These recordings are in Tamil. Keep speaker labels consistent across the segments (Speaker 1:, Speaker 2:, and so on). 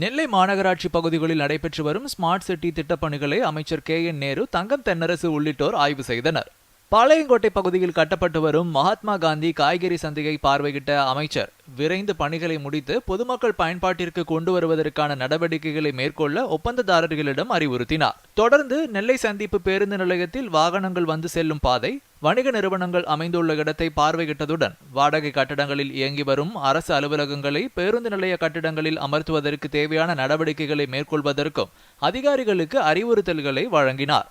Speaker 1: நெல்லை மாநகராட்சி பகுதிகளில் நடைபெற்று வரும் ஸ்மார்ட் சிட்டி திட்டப்பணிகளை அமைச்சர் கே என் நேரு தங்கம் தென்னரசு உள்ளிட்டோர் ஆய்வு செய்தனர். பாளையங்கோட்டை பகுதியில் கட்டப்பட்டு வரும் மகாத்மா காந்தி காய்கறி சந்தையை பார்வையிட்ட அமைச்சர் விரைந்து பணிகளை முடித்து பொதுமக்கள் பயன்பாட்டிற்கு கொண்டு வருவதற்கான நடவடிக்கைகளை மேற்கொள்ள ஒப்பந்ததாரர்களிடம் அறிவுறுத்தினார். தொடர்ந்து நெல்லை சந்திப்பு பேருந்து நிலையத்தில் வாகனங்கள் வந்து செல்லும் பாதை வணிக நிறுவனங்கள் அமைந்துள்ள இடத்தை பார்வையிட்டதுடன் வாடகை கட்டடங்களில் இயங்கி வரும் அரசு அலுவலகங்களை பேருந்து நிலைய கட்டிடங்களில் அமர்த்துவதற்கு தேவையான நடவடிக்கைகளை மேற்கொள்வதற்கும் அதிகாரிகளுக்கு அறிவுறுத்தல்களை வழங்கினார்.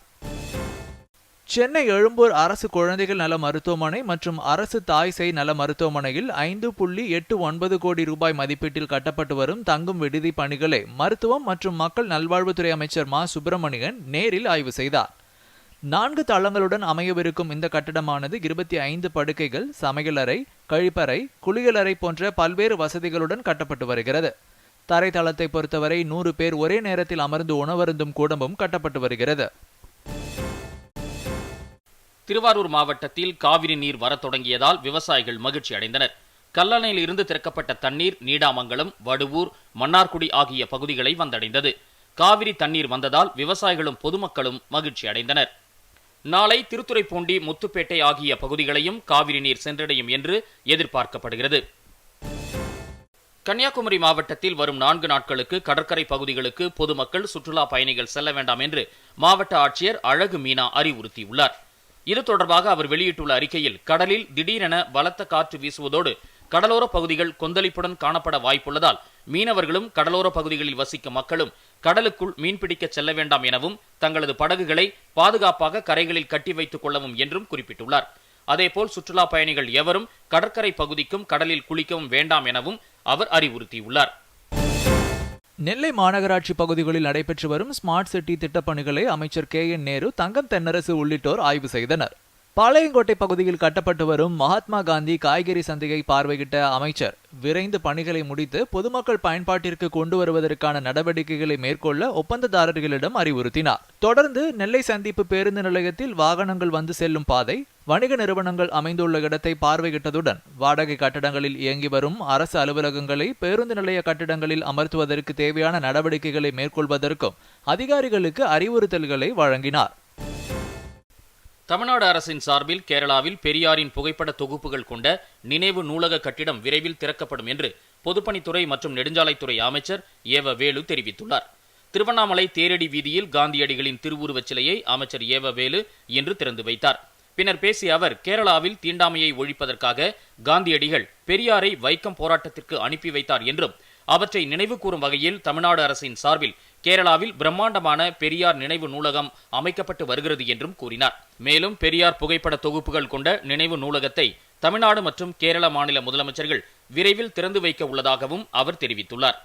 Speaker 1: சென்னை எழும்பூர் அரசு குழந்தைகள் நல மருத்துவமனை மற்றும் அரசு தாய் செய் நல மருத்துவமனையில் ஐந்து புள்ளி எட்டு ஒன்பது கோடி ரூபாய் மதிப்பீட்டில் கட்டப்பட்டு வரும் தங்கும் விடுதி பணிகளை மருத்துவம் மற்றும் மக்கள் நல்வாழ்வுத்துறை அமைச்சர் மா. சுப்பிரமணியன் நேரில் ஆய்வு செய்தார். நான்கு தளங்களுடன் அமையவிருக்கும் இந்த கட்டடமானது இருபத்தி ஐந்து படுக்கைகள் சமையலறை கழிப்பறை குளியலறை போன்ற பல்வேறு வசதிகளுடன் கட்டப்பட்டு வருகிறது. தரைத்தளத்தை பொறுத்தவரை நூறு பேர் ஒரே நேரத்தில் அமர்ந்து உணவருந்தும் கூடமும் கட்டப்பட்டு வருகிறது.
Speaker 2: திருவாரூர் மாவட்டத்தில் காவிரி நீர் வரத் தொடங்கியதால் விவசாயிகள் மகிழ்ச்சி அடைந்தனர். கல்லணையில் இருந்து திறக்கப்பட்ட தண்ணீர் நீடாமங்கலம் வடுவூர் மன்னார்குடி ஆகிய பகுதிகளை வந்தடைந்தது. காவிரி தண்ணீர் வந்ததால் விவசாயிகளும் பொதுமக்களும் மகிழ்ச்சி அடைந்தனர். நாளை திருத்துறைப்பூண்டி முத்துப்பேட்டை ஆகிய பகுதிகளையும் காவிரி நீர் சென்றடையும் என்று எதிர்பார்க்கப்படுகிறது. கன்னியாகுமரி மாவட்டத்தில் வரும் நான்கு நாட்களுக்கு கடற்கரை பகுதிகளுக்கு பொதுமக்கள் சுற்றுலா பயணிகள் செல்ல வேண்டாம் என்று மாவட்ட ஆட்சியர் அழகு மீனா அறிவுறுத்தியுள்ளார். இது தொடர்பாக அவர் வெளியிட்டுள்ள அறிக்கையில் கடலில் திடீரென பலத்த காற்று வீசுவதோடு கடலோர பகுதிகள் கொந்தளிப்புடன் காணப்பட வாய்ப்புள்ளதால் மீனவர்களும் கடலோர பகுதிகளில் வசிக்கும் மக்களும் கடலுக்குள் மீன்பிடிக்க செல்ல வேண்டாம் எனவும் தங்களது படகுகளை பாதுகாப்பாக கரைகளில் கட்டி வைத்துக் கொள்ளவும் என்றும் குறிப்பிட்டுள்ளார். அதேபோல் சுற்றுலா பயணிகள் எவரும் கடற்கரை பகுதிக்கும் கடலில் குளிக்கவும் வேண்டாம் எனவும் அவர் அறிவுறுத்தியுள்ளார்.
Speaker 1: நெல்லை மாநகராட்சி பகுதிகளில் நடைபெற்று வரும் ஸ்மார்ட் சிட்டி திட்டப்பணிகளை அமைச்சர் கே என் நேரு தங்கம் தென்னரசு உள்ளிட்டோர் ஆய்வு செய்தனர். பாளையங்கோட்டை பகுதியில் கட்டப்பட்டு வரும் மகாத்மா காந்தி காய்கறி சந்தையை பார்வையிட்ட அமைச்சர் விரைந்து பணிகளை முடித்து பொதுமக்கள் பயன்பாட்டிற்கு கொண்டு வருவதற்கான நடவடிக்கைகளை மேற்கொள்ள ஒப்பந்ததாரர்களிடம் அறிவுறுத்தினார். தொடர்ந்து நெல்லை சந்திப்பு பேருந்து நிலையத்தில் வாகனங்கள் வந்து செல்லும் பாதை வணிக நிறுவனங்கள் அமைந்துள்ள இடத்தை பார்வையிட்டதுடன் வாடகை கட்டடங்களில் இயங்கி வரும் அரசு அலுவலகங்களை பேருந்து நிலைய கட்டடங்களில் அமர்த்துவதற்கு தேவையான நடவடிக்கைகளை மேற்கொள்வதற்கும் அதிகாரிகளுக்கு அறிவுறுத்தல்களை வழங்கினார்.
Speaker 2: தமிழ்நாடு அரசின் சார்பில் கேரளாவில் பெரியாரின் புகைப்பட தொகுப்புகள் கொண்ட நினைவு நூலக கட்டிடம் விரைவில் திறக்கப்படும் என்று பொதுப்பணித்துறை மற்றும் நெடுஞ்சாலைத்துறை அமைச்சர் ஏவ வேலு தெரிவித்துள்ளார். திருவண்ணாமலை தேரடி வீதியில் காந்தியடிகளின் திருவுருவச் சிலையை அமைச்சர் ஏவ வேலு இன்று திறந்து வைத்தார். பின்னர் பேசிய அவர் கேரளாவில் தீண்டாமையை ஒழிப்பதற்காக காந்தியடிகள் பெரியாரை வைக்கம் போராட்டத்திற்கு அனுப்பி வைத்தார் என்றும் அவற்றை நினைவு கூறும் வகையில் தமிழ்நாடு அரசின் சார்பில் கேரளாவில் பிரம்மாண்டமான பெரியார் நினைவு நூலகம் அமைக்கப்பட்டு வருகிறது என்றும் கூறினார். மேலும் பெரியார் புகைப்பட தொகுப்புகள் கொண்ட நினைவு நூலகத்தை தமிழ்நாடு மற்றும் கேரள மாநில முதலமைச்சர்கள் விரைவில் திறந்து வைக்க உள்ளதாகவும் அவர் தெரிவித்துள்ளார்.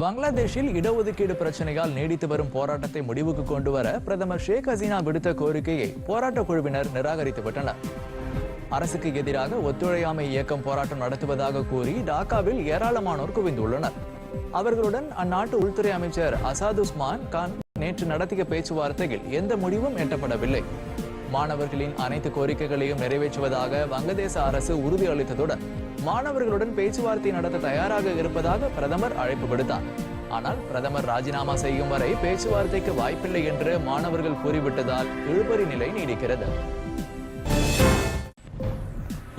Speaker 1: பங்களாதேஷில் இடஒதுக்கீடு பிரச்சனையால் நீடித்து வரும் போராட்டத்தை முடிவுக்கு கொண்டு வர பிரதமர் ஷேக் ஹசீனா விடுத்த கோரிக்கையை போராட்ட குழுவினர் நிராகரித்து விட்டனர் அரசுக்கு எதிராக ஒத்துழையாமை இயக்கம் போராட்டம் நடத்துவதாக கூறி டாக்காவில் ஏராளமானோர் குவிந்துள்ளனர். அவர்களுடன் அந்நாட்டு உள்துறை அமைச்சர் அசாதுஸ்மான் கான் நேற்று நடத்திய பேச்சுவார்த்தையில் எந்த முடிவும் எட்டப்படவில்லை. மாணவர்களின் அனைத்து கோரிக்கைகளையும் நிறைவேற்றுவதாக வங்கதேச அரசு உறுதியளித்ததுடன் மாணவர்களுடன் பேச்சுவார்த்தை நடத்த தயாராக இருப்பதாக பிரதமர் அழைப்பு விடுத்தார். ஆனால் பிரதமர் ராஜினாமா செய்யும் வரை பேச்சுவார்த்தைக்கு வாய்ப்பில்லை என்று மாணவர்கள் கூறிவிட்டதால் இழுபறி நிலை நீடிக்கிறது.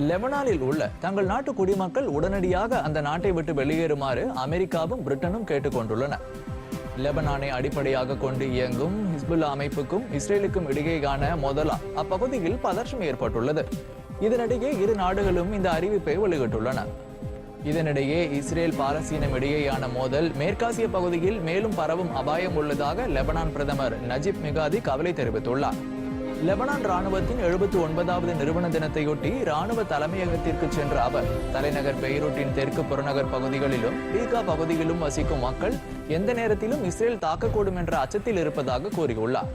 Speaker 1: லெபனானில் உள்ள தங்கள் நாட்டு குடிமக்கள் உடனடியாக அந்த நாட்டை விட்டு வெளியேறுமாறு அமெரிக்காவும் பிரிட்டனும் கேட்டுக்கொண்டுள்ளன. லெபனானை அடிப்படையாக கொண்டு இயங்கும் ஹிஸ்புல்லா அமைப்புக்கும் இஸ்ரேலுக்கும் இடையேயான முதலா அப்பகுதியில் பதற்றம் ஏற்பட்டுள்ளது. இதனிடையே இரு நாடுகளும் இந்த அறிவிப்பை வெளியிட்டுள்ளன. இதனிடையே இஸ்ரேல் பாலஸ்தீனம் இடையேயான மோதல் மேற்காசிய பகுதியில் மேலும் பரவும் அபாயம் உள்ளதாக லெபனான் பிரதமர் நஜிப் மிகாதி கவலை தெரிவித்துள்ளார். லெபனான் ராணுவத்தின் எழுபத்தி ஒன்பதாவது நிறுவன தினத்தையொட்டி ராணுவ தலைமையகத்திற்கு சென்ற அவர் தலைநகர் பெய்ரூட்டின் தெற்கு புறநகர் பகுதிகளிலும் பீகா பகுதியிலும் வசிக்கும் மக்கள் எந்த நேரத்திலும் இஸ்ரேல் தாக்கக்கூடும் என்ற அச்சத்தில் இருப்பதாக கூறியுள்ளார்.